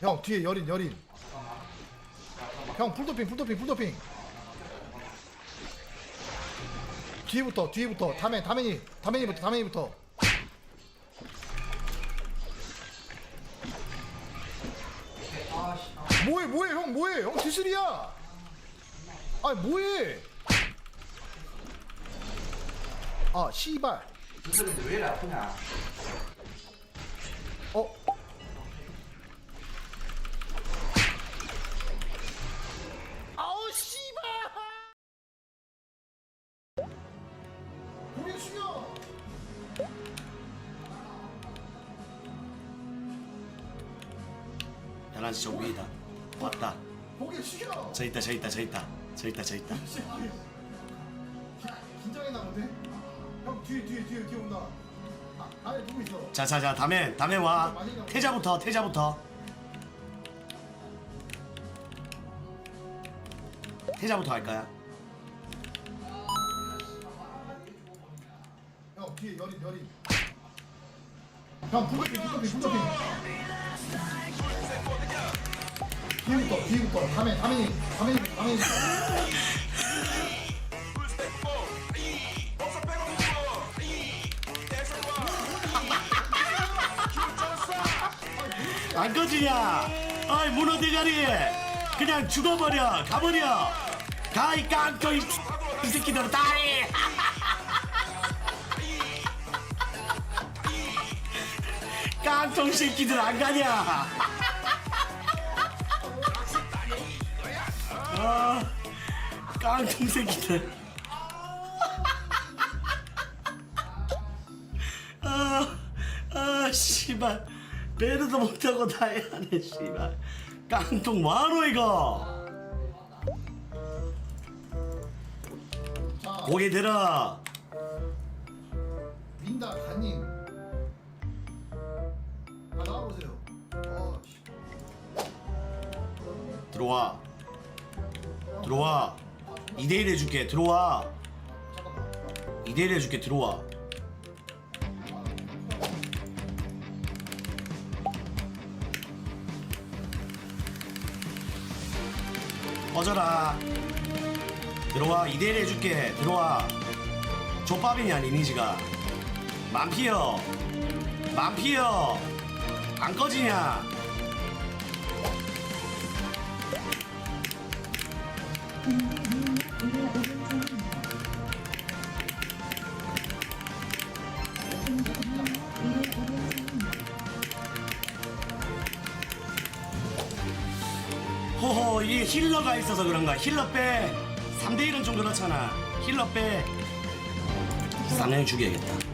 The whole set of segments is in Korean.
형 뒤에 여린 여린. 형 풀도핑 풀도핑 풀도핑. 뒤에부터 뒤에부터. 다멘 다멘이 다멘이부터 다멘이부터. 뭐해 뭐해 형 뭐해? 형 기술이야. 아니 뭐해? 아 씨발. 기술인데 왜 이래 아프냐? 어? 11시 저 위에다 왔다 고개 숙여. 저 있다 저 있다 저 있다. 저 있다 저 있다. 긴장했나 본데? 형 뒤에 뒤에 뒤에 뒤에 온다. 아, 아예 누구 있어? 자자자 다음에 다음에 와 아, 태자부터 태자부터. 태자부터 할 거야 형 뒤에 여린 여린. 형 불가피 불가피 불가피 뒤부터 뒤부터 다멘 다멘이 다멘이 다멘이. 안 꺼지냐? 어이 문어 대가리 그냥 죽어버려 가버려. 가이 깡꺼 이, 이 새끼들 다이. 깡통 새끼들 안 가냐? 아 깡통 새끼들 아, 아, 씨발. 배르도 못하고 다 해야네, 씨발. 깡통 뭐하노, 이거? 자 고개 들어. 민다 간님 아 나와보세요 어, 씨. 들어와. 들어와. 2대1 해줄게, 들어와. 잠깐만 2대1 해줄게, 들어와. 꺼져라. 들어와, 2대1 해줄게, 들어와. 족밥이냐, 리니지가. 만피어. 만피어. 안 꺼지냐? 호호 이게 힐러가 있어서 그런가? 힐러 빼. 3대1은 좀 그렇잖아. 힐러 빼. 쌍년이 죽여야겠다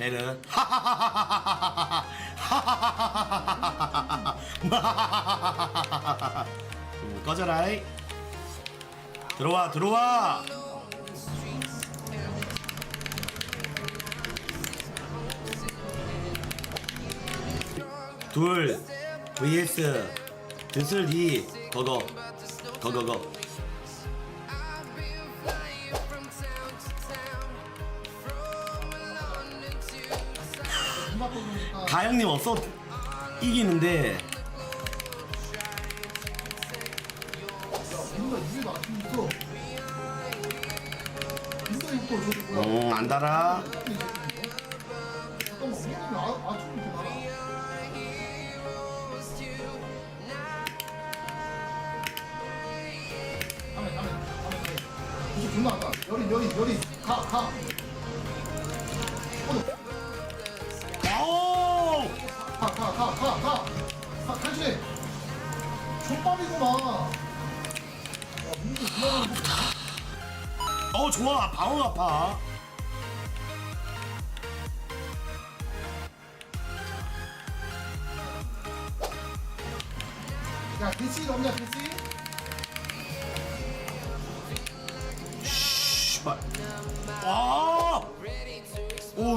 베르 음, 꺼져라이. 들어와 들어와. 둘 vs. 드슬 이 거거 거거거 가영님 없어? 이기는데. 어, 안 달아. 여린 여린 여린 가가 가, 탈출. 족밥이구만. 어 좋아. 방어 아파. 야, DC 없냐? 씨발. 와오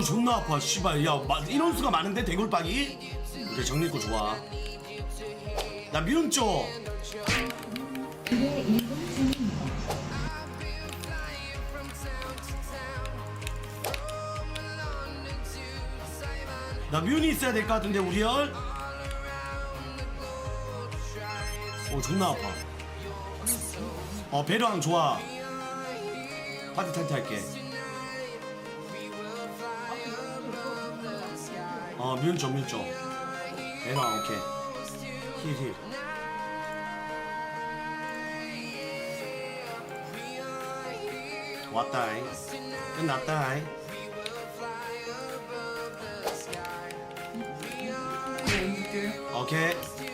존나 아파 씨발. 야 마, 인원수가 많은데 대굴박이? 그래 정리고 좋아 나 미움 쪽. 나 뮤니 있어야 될 것 같은데 우리 열. 오 존나 아파. 어 배려왕 좋아. 파티 탈퇴 할게. 어 뮤쪽 뮤쪽. 배려왕 오케이. 힐 힐. 왔다이. 끝났다이. 오케이.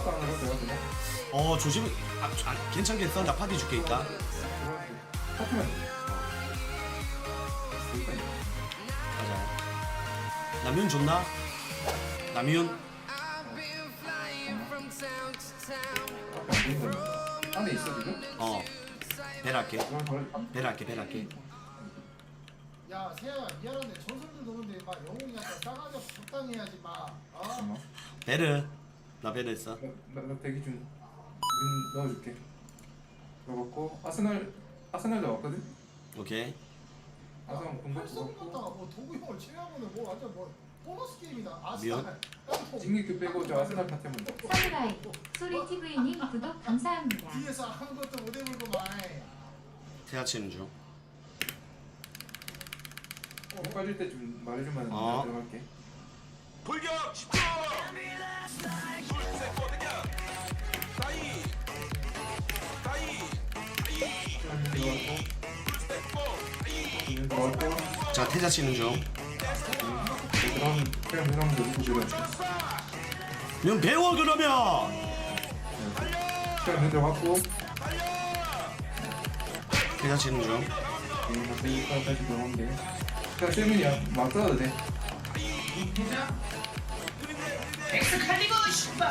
들어갈까 안 들어갈까 그냥? 어 조심 아, 아 괜찮겠어 나 파티 줄게 있다 터트면 맞아 남윤 좋나? 남윤? 안에 있어 지금? 어. 그럼 걸 배할게 배할게. 야 세야 미안한데 전설들 노는데 막 영웅이 약간 싸가지 없이 적당히 해야지 마 어? 잠깐만 베르 나 베르 했어 나, 나 대기 중. 윈 넣어줄게. 들어갔고 아스날 아스날 나왔거든? 오케이. 아스날 공격 갖다가 뭐 도구 형을 제외하고는 뭐 완전 뭐 보너스 게임이다. 미안. 아스날. 진기규 빼고 저 아스날 파티 한번 더 사무라이 소리 TV님 구독 감사합니다. 뒤에서 아무것도 못 해볼고만 태아 치는 중. 어, 빠질 때 좀 말해주면 어. 내가 들어갈게. 불격! 10초 자 태자 치는 중 그럼 그냥 배워 그러면 태자 치는 중 그냥 세민이야 막 써도 돼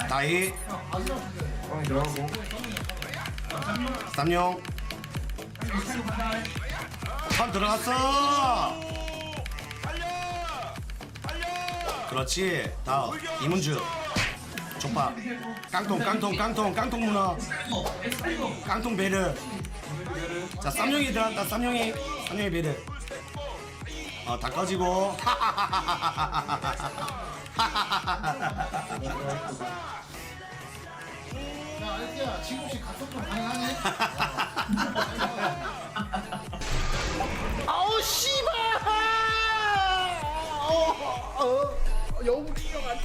다이 아스날 근데 방에 들어가고 쌈용 판 들어갔어. 그렇지. 다음 이문주. 족밥 깡통 깡통 깡통 깡통 문어. 깡통 베르. 자 쌈용이 들어간다. 쌈용이 쌈용이 베르. 어다 꺼지고 야 알게야 지금 혹시 각성좀 가능하니? 아우 씨발 어, 어, 영웅 뛰어가